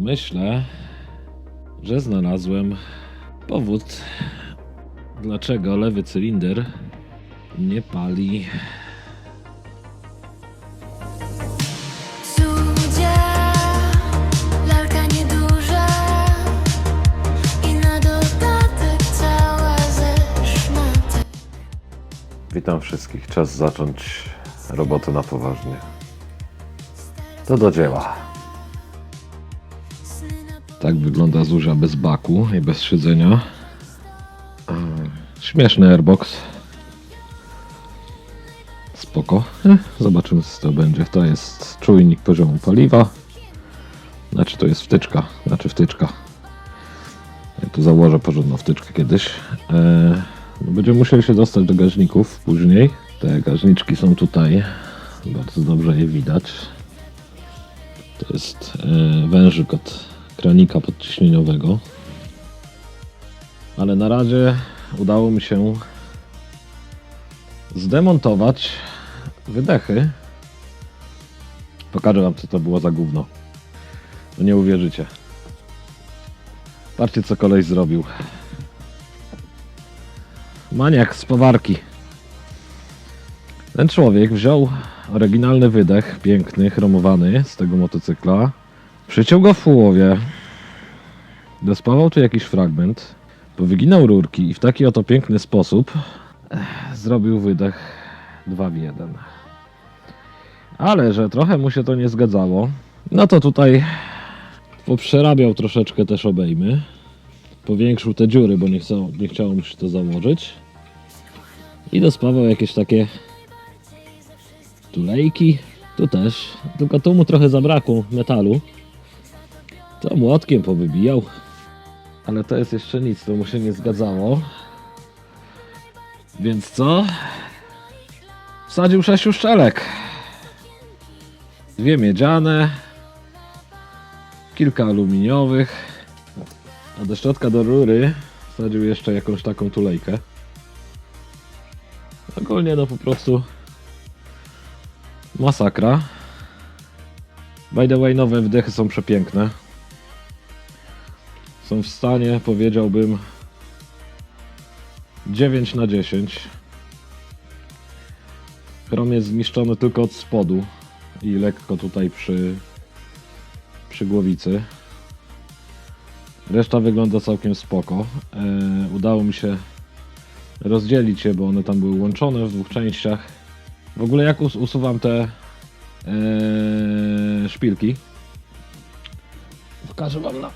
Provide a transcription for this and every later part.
to myślę, że znalazłem powód, dlaczego lewy cylinder nie pali. Cudzia, lalka nieduża i na dodatek cała ze szmaty. Witam wszystkich. Czas zacząć robotę na poważnie. To do dzieła. Tak wygląda Zuzia bez baku i bez siedzenia. E, Śmieszny airbox. Spoko. Eh, Zobaczymy co to będzie. To jest czujnik poziomu paliwa. Znaczy to jest wtyczka. Znaczy wtyczka. Ja tu założę porządną wtyczkę kiedyś. E, no Będziemy musieli się dostać do gaźników później. Te gaźniczki są tutaj. Bardzo dobrze je widać. To jest e, wężyk od kranika podciśnieniowego. Ale na razie udało mi się zdemontować wydechy. Pokażę wam co to było za gówno. No nie uwierzycie. Patrzcie co koleś zrobił. Maniak z powarki. Ten człowiek wziął oryginalny wydech, piękny, chromowany z tego motocykla. Przyciął go w połowie. Dospawał tu jakiś fragment. Powyginał rurki i w taki oto piękny sposób eh, zrobił wydech 2 w 1. Ale że trochę mu się to nie zgadzało, no to tutaj poprzerabiał troszeczkę też obejmy. Powiększył te dziury, bo nie, chciało, nie chciało mu się to założyć. I dospawał jakieś takie tulejki. Tu też. Tylko tu mu trochę zabrakło metalu. To młotkiem powybijał. Ale to jest jeszcze nic, to mu się nie zgadzało. Więc co? Wsadził sześciu szczelek. Dwie miedziane. Kilka aluminiowych. A do środka do rury wsadził jeszcze jakąś taką tulejkę. Ogólnie no po prostu masakra. By the way, nowe wdechy są przepiękne. Są w stanie, powiedziałbym, 9 na 10. Chrom jest zniszczony tylko od spodu i lekko tutaj przy, przy głowicy. Reszta wygląda całkiem spoko. E, udało mi się rozdzielić je, bo one tam były łączone w dwóch częściach. W ogóle jak us usuwam te e, szpilki? Pokażę wam na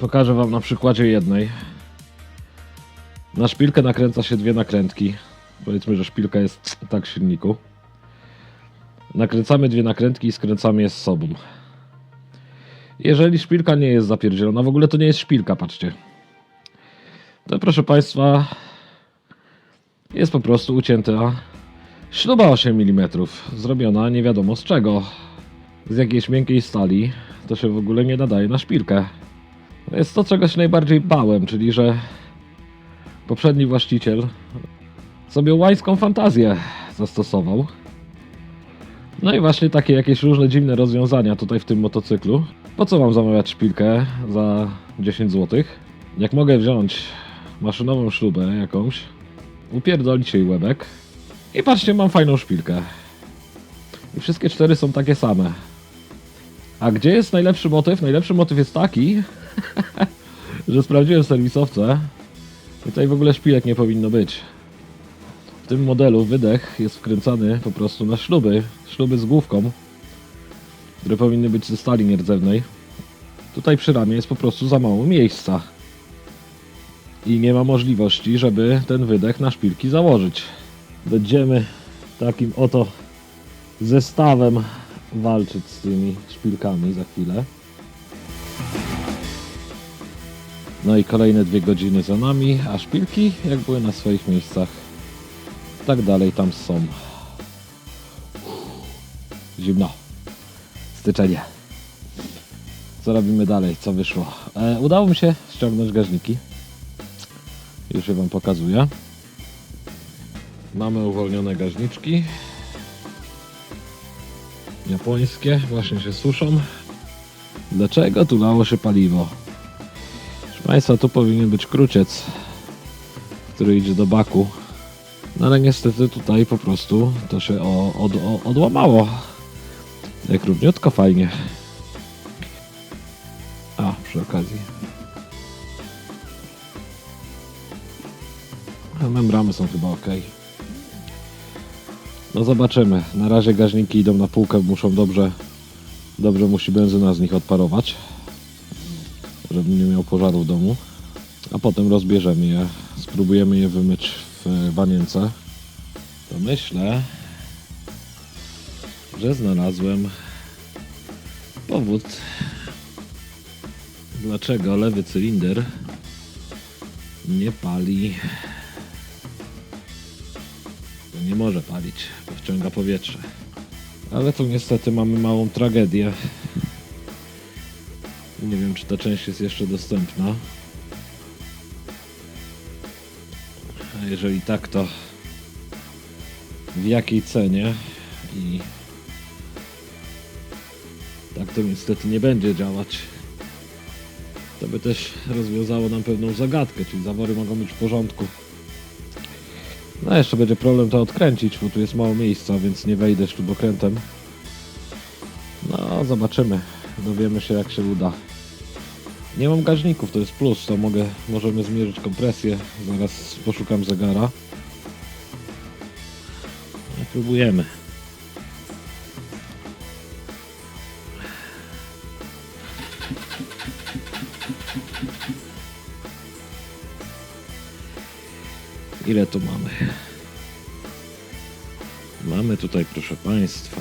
Pokażę wam na przykładzie jednej. Na szpilkę nakręca się dwie nakrętki. Powiedzmy, że szpilka jest tak w silniku. Nakręcamy dwie nakrętki i skręcamy je z sobą. Jeżeli szpilka nie jest zapierdzielona, w ogóle to nie jest szpilka, patrzcie. To proszę Państwa, jest po prostu ucięta śruba 8 mm, zrobiona nie wiadomo z czego. Z jakiejś miękkiej stali, to się w ogóle nie nadaje na szpilkę. Jest to, czego się najbardziej bałem, czyli że poprzedni właściciel sobie łańską fantazję zastosował. No i właśnie takie jakieś różne dziwne rozwiązania tutaj w tym motocyklu. Po co mam zamawiać szpilkę za 10 zł? Jak mogę wziąć maszynową śrubę jakąś, upierdolić jej łebek i patrzcie, mam fajną szpilkę. I wszystkie cztery są takie same. A gdzie jest najlepszy motyw? Najlepszy motyw jest taki, że sprawdziłem serwisowce. Tutaj w ogóle szpilek nie powinno być. W tym modelu wydech jest wkręcany po prostu na śruby. Śruby z główką, które powinny być ze stali nierdzewnej. Tutaj przy ramię jest po prostu za mało miejsca. I nie ma możliwości, żeby ten wydech na szpilki założyć. Będziemy takim oto zestawem walczyć z tymi szpilkami za chwilę. No i kolejne dwie godziny za nami, a szpilki jak były na swoich miejscach, tak dalej tam są. Zimno. Styczenie. Co robimy dalej? Co wyszło? E, udało mi się ściągnąć gaźniki. Już je Wam pokazuję. Mamy uwolnione gaźniczki. Japońskie, właśnie się suszą. Dlaczego tu lało się paliwo? Proszę Państwa, tu powinien być kruciec, który idzie do baku. No ale niestety tutaj po prostu to się o, od, o, odłamało. Jak równiutko fajnie. A, przy okazji. Membramy są chyba ok. No zobaczymy. Na razie gaźniki idą na półkę, muszą dobrze, dobrze musi benzyna z nich odparować, żebym nie miał pożaru w domu. A potem rozbierzemy je, spróbujemy je wymyć w wanience. To myślę, że znalazłem powód, dlaczego lewy cylinder nie pali. Nie może palić, bo wciąga powietrze. Ale tu niestety mamy małą tragedię. Nie wiem, czy ta część jest jeszcze dostępna. A jeżeli tak, to w jakiej cenie i tak to niestety nie będzie działać. To by też rozwiązało nam pewną zagadkę, czyli zawory mogą być w porządku. No jeszcze będzie problem to odkręcić, bo tu jest mało miejsca, więc nie wejdę śrubokrętem. No, zobaczymy. Dowiemy się jak się uda. Nie mam gaźników, to jest plus, to mogę, możemy zmierzyć kompresję. Zaraz poszukam zegara. No, próbujemy. Ile tu mamy? Mamy tutaj, proszę Państwa,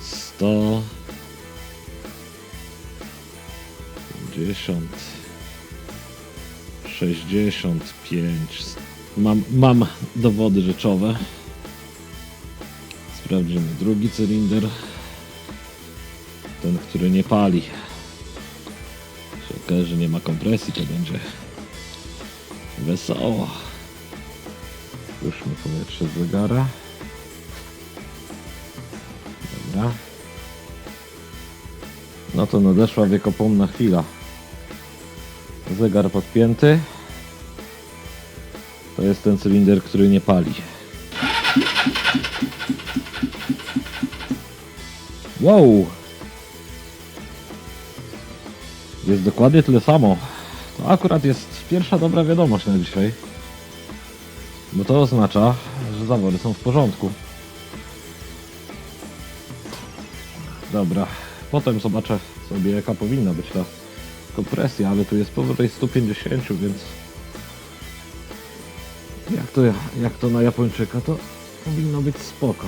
100 50 65 mam, mam dowody rzeczowe. Sprawdzimy drugi cylinder. Ten, który nie pali. Się okaże, że nie ma kompresji to będzie wesoło Puszczmy powietrze z zegara dobra no to nadeszła wiekopomna chwila. Zegar podpięty. To jest ten cylinder, który nie pali. Wow! Jest dokładnie tyle samo. To akurat jest pierwsza dobra wiadomość na dzisiaj. Bo to oznacza, że zawory są w porządku. Dobra, potem zobaczę sobie jaka powinna być ta kompresja, ale tu jest powyżej 150, więc jak to, jak to na Japończyka, to powinno być spoko.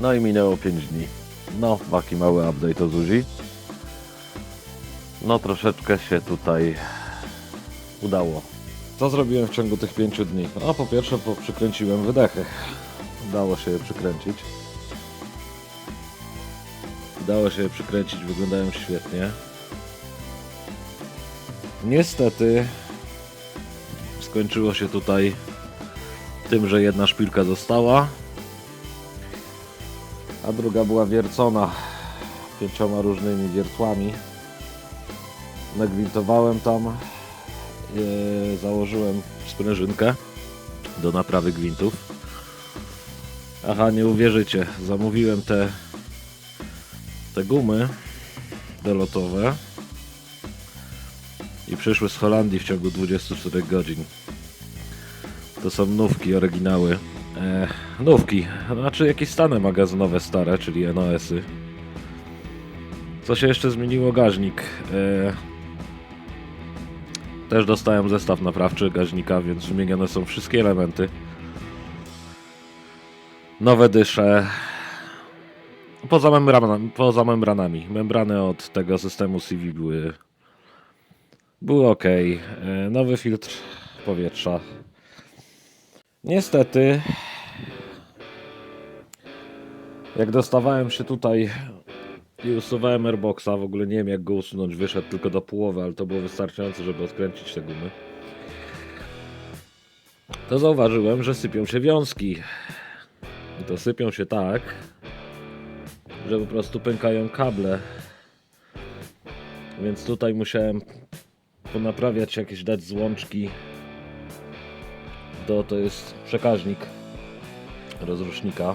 No i minęło 5 dni. No, taki mały update o Zuzi. No troszeczkę się tutaj udało. Co zrobiłem w ciągu tych pięciu dni? No, po pierwsze po, przykręciłem wydechy. Udało się je przykręcić. Udało się je przykręcić, wyglądają świetnie. Niestety skończyło się tutaj tym, że jedna szpilka została, a druga była wiercona pięcioma różnymi wiertłami. Nagwintowałem tam e, założyłem sprężynkę do naprawy gwintów. Aha, nie uwierzycie, zamówiłem te, te gumy delotowe i przyszły z Holandii w ciągu 24 godzin. To są nówki, oryginały. E, nówki, znaczy jakieś stany magazynowe stare, czyli NOS-y. Co się jeszcze zmieniło? Gaźnik. E, też dostałem zestaw naprawczy gaźnika, więc wymienione są wszystkie elementy. Nowe dysze. Poza membranami, poza membranami. Membrany od tego systemu CV były, były ok. Nowy filtr powietrza. Niestety, jak dostawałem się tutaj i usuwałem airboxa, w ogóle nie wiem jak go usunąć, wyszedł tylko do połowy, ale to było wystarczające, żeby odkręcić te gumy. to zauważyłem, że sypią się wiązki. I to sypią się tak, że po prostu pękają kable. Więc tutaj musiałem ponaprawiać jakieś, dać złączki. To, to jest przekaźnik rozrusznika.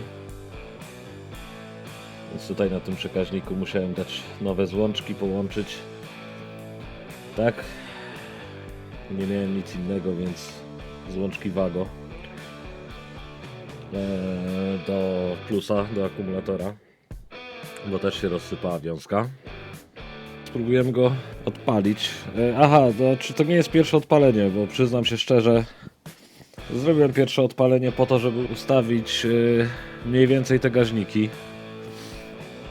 Więc tutaj na tym przekaźniku musiałem dać nowe złączki, połączyć. Tak. Nie miałem nic innego, więc złączki Wago eee, do plusa, do akumulatora, bo też się rozsypała wiązka. Spróbujemy go odpalić. E, aha, to, czy to nie jest pierwsze odpalenie, bo przyznam się szczerze, zrobiłem pierwsze odpalenie po to, żeby ustawić e, mniej więcej te gaźniki.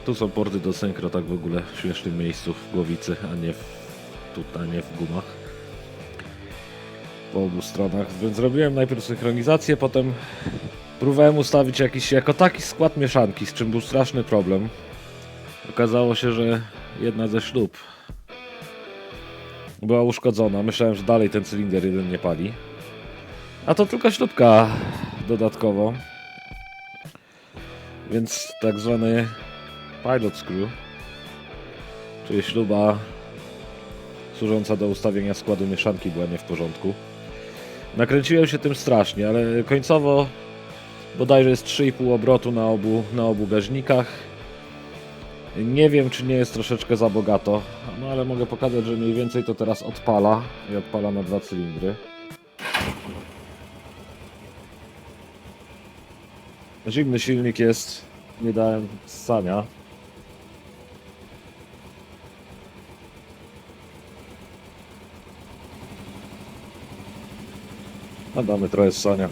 Tu są porty do synchro, tak w ogóle w śmiesznym miejscu w głowicy, a nie w, tutaj, nie w gumach. Po obu stronach, więc zrobiłem najpierw synchronizację, potem próbowałem ustawić jakiś jako taki skład mieszanki, z czym był straszny problem. Okazało się, że jedna ze ślub była uszkodzona. Myślałem, że dalej ten cylinder jeden nie pali. A to tylko ślubka dodatkowo. Więc tak zwany pilot screw, czyli śluba służąca do ustawienia składu mieszanki była nie w porządku. Nakręciłem się tym strasznie, ale końcowo bodajże jest 3,5 obrotu na obu, na obu gaźnikach. Nie wiem, czy nie jest troszeczkę za bogato, no ale mogę pokazać, że mniej więcej to teraz odpala i odpala na dwa cylindry. Zimny silnik jest, nie dałem ssania. A damy trochę ssania.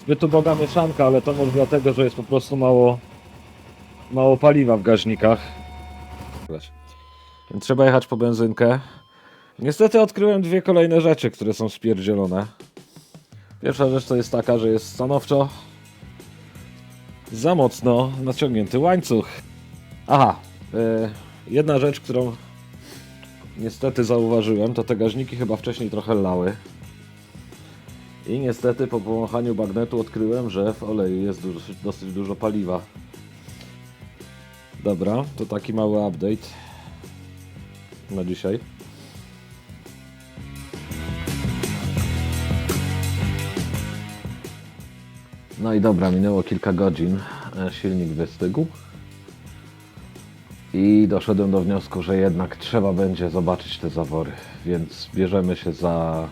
Zbyt uboga mieszanka, ale to może dlatego, że jest po prostu mało, mało paliwa w gaźnikach. Trzeba jechać po benzynkę. Niestety odkryłem dwie kolejne rzeczy, które są spierdzielone. Pierwsza rzecz to jest taka, że jest stanowczo za mocno naciągnięty łańcuch. Aha, e, jedna rzecz, którą niestety zauważyłem, to te gaźniki chyba wcześniej trochę lały. I niestety po powąchaniu bagnetu odkryłem, że w oleju jest dosyć dużo paliwa. Dobra, to taki mały update na dzisiaj. No i dobra, minęło kilka godzin. e, Silnik wystygł. I doszedłem do wniosku, że jednak trzeba będzie zobaczyć te zawory. Więc bierzemy się za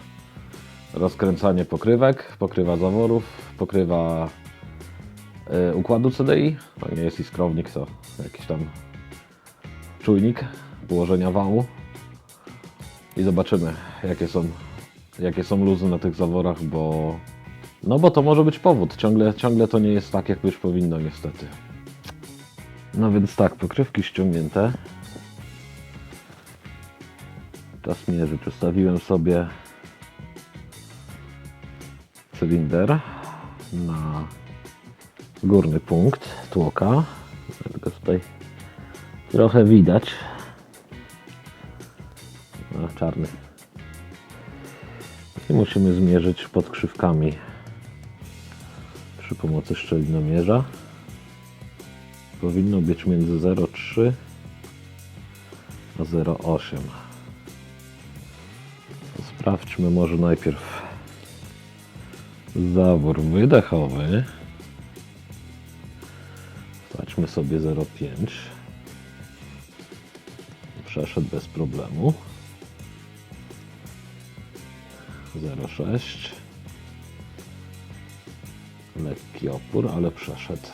rozkręcanie pokrywek, pokrywa zaworów, pokrywa układu CDI. To nie jest iskrownik, to jakiś tam czujnik ułożenia wału. I zobaczymy, jakie są, jakie są luzy na tych zaworach, bo no bo to może być powód. Ciągle, ciągle to nie jest tak, jak już powinno niestety. No więc tak, pokrywki ściągnięte. Czas mierzyć. Ustawiłem sobie cylinder na górny punkt tłoka. Tylko tutaj trochę widać. No, czarny. I musimy zmierzyć podkrzywkami przy pomocy szczelinomierza. Powinno być między 0,3 a 0,8. Sprawdźmy może najpierw zawór wydechowy. Staćmy sobie 0,5. Przeszedł bez problemu. 0,6. Lekki opór, ale przeszedł.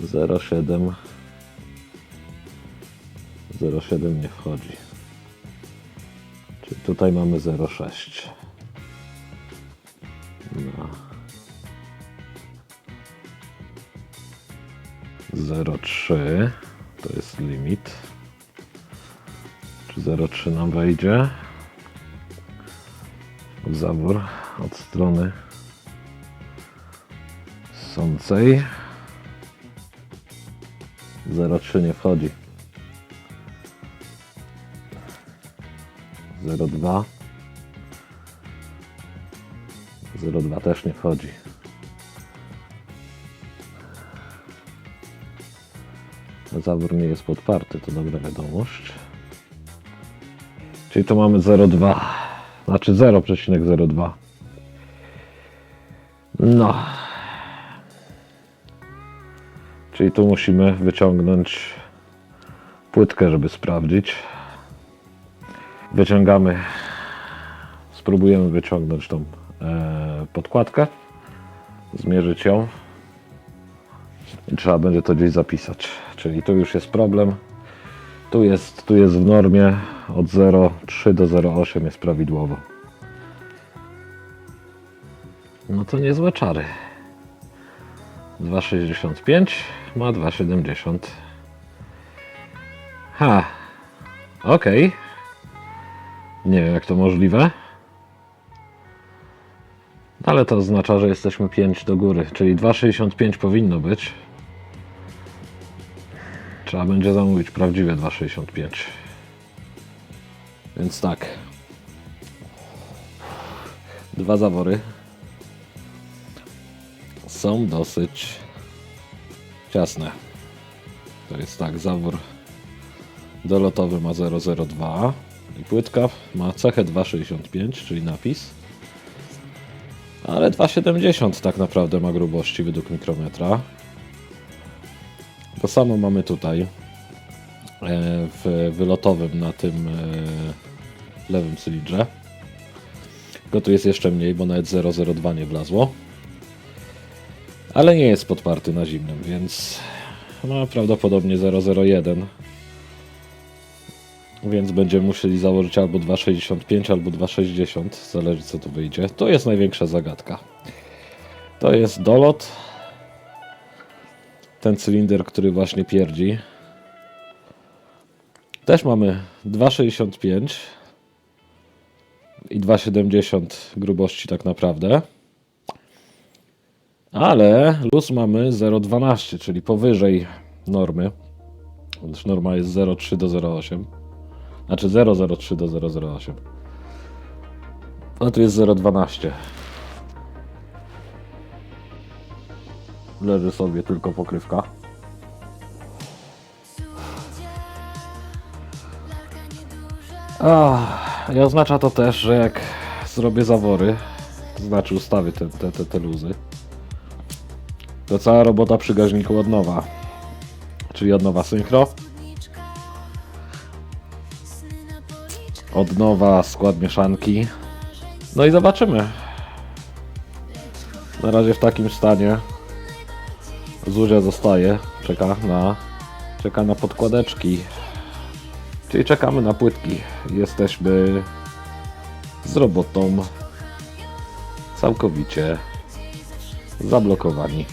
0,7 0,7 nie wchodzi. Czyli tutaj mamy 0,6 0,3 to jest limit. Czy 0,3 nam wejdzie? Zawór od strony niechcącej. 0,3 nie wchodzi. 0,2. 0,2 też nie wchodzi. Zawór nie jest podparty, to dobra wiadomość. Czyli tu mamy 0,2. Znaczy 0,02. No. Czyli tu musimy wyciągnąć płytkę, żeby sprawdzić. Wyciągamy, spróbujemy wyciągnąć tą e, podkładkę, zmierzyć ją i trzeba będzie to gdzieś zapisać. Czyli tu już jest problem. Tu jest, tu jest w normie od 0,3 do 0,8 jest prawidłowo. No to niezłe czary. 2,65 ma 2,70. Ha. Okej. Nie wiem jak to możliwe. Ale to oznacza, że jesteśmy 5 do góry, czyli 2,65 powinno być. Trzeba będzie zamówić prawdziwe 2,65. Więc tak. Dwa zawory są dosyć ciasne. To jest tak, zawór dolotowy ma 0,02 i płytka ma cechę 2,65, czyli napis. Ale 2,70 tak naprawdę ma grubości według mikrometra. To samo mamy tutaj e, w wylotowym na tym e, lewym cylindrze. Tylko tu jest jeszcze mniej, bo nawet 0,02 nie wlazło. Ale nie jest podparty na zimnym, więc ma prawdopodobnie 0,01. Więc będziemy musieli założyć albo 2,65, albo 2,60, zależy co tu wyjdzie. To jest największa zagadka. To jest dolot. Ten cylinder, który właśnie pierdzi. Też mamy 2,65 i 2,70 grubości tak naprawdę. Ale luz mamy 0,12, czyli powyżej normy. Norma jest 0,3 do 0,8. Znaczy 0,03 do 0,08. A tu jest 0,12. Leży sobie tylko pokrywka. Ach, I oznacza to też, że jak zrobię zawory, to znaczy ustawię te, te, te, te luzy, to cała robota przy gaźniku od nowa. Czyli od nowa synchro, od nowa skład mieszanki. No i zobaczymy. Na razie w takim stanie Zuzia zostaje, czeka na, czeka na podkładeczki. Czyli czekamy na płytki. Jesteśmy z robotą całkowicie zablokowani.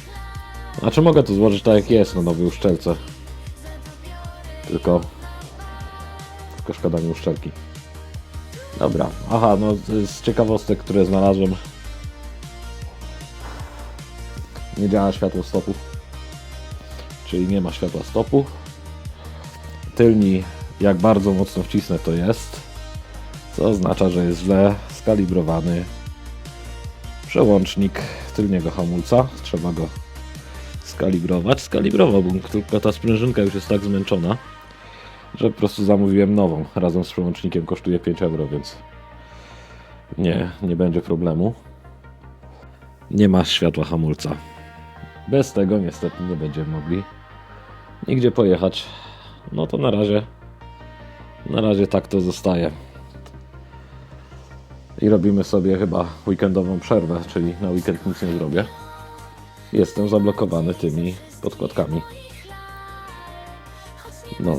Znaczy mogę to złożyć tak jak jest na nowej uszczelce. Tylko tylko szkoda mi uszczelki. Dobra, aha, no z ciekawostek, które znalazłem nie działa światło stopu czyli nie ma światła stopu. Tylni jak bardzo mocno wcisnę to jest co oznacza, że jest źle skalibrowany przełącznik tylniego hamulca. Trzeba go skalibrować. Skalibrowałbym, tylko ta sprężynka już jest tak zmęczona że po prostu zamówiłem nową. Razem z przełącznikiem kosztuje 5 euro, więc nie, nie będzie problemu. Nie ma światła hamulca. Bez tego niestety nie będziemy mogli nigdzie pojechać. No to na razie na razie tak to zostaje. I robimy sobie chyba weekendową przerwę, czyli na weekend nic nie zrobię. Jestem zablokowany tymi podkładkami. No,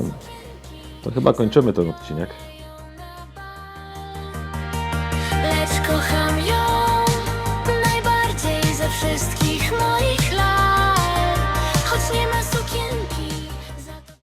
to chyba kończymy ten odcinek.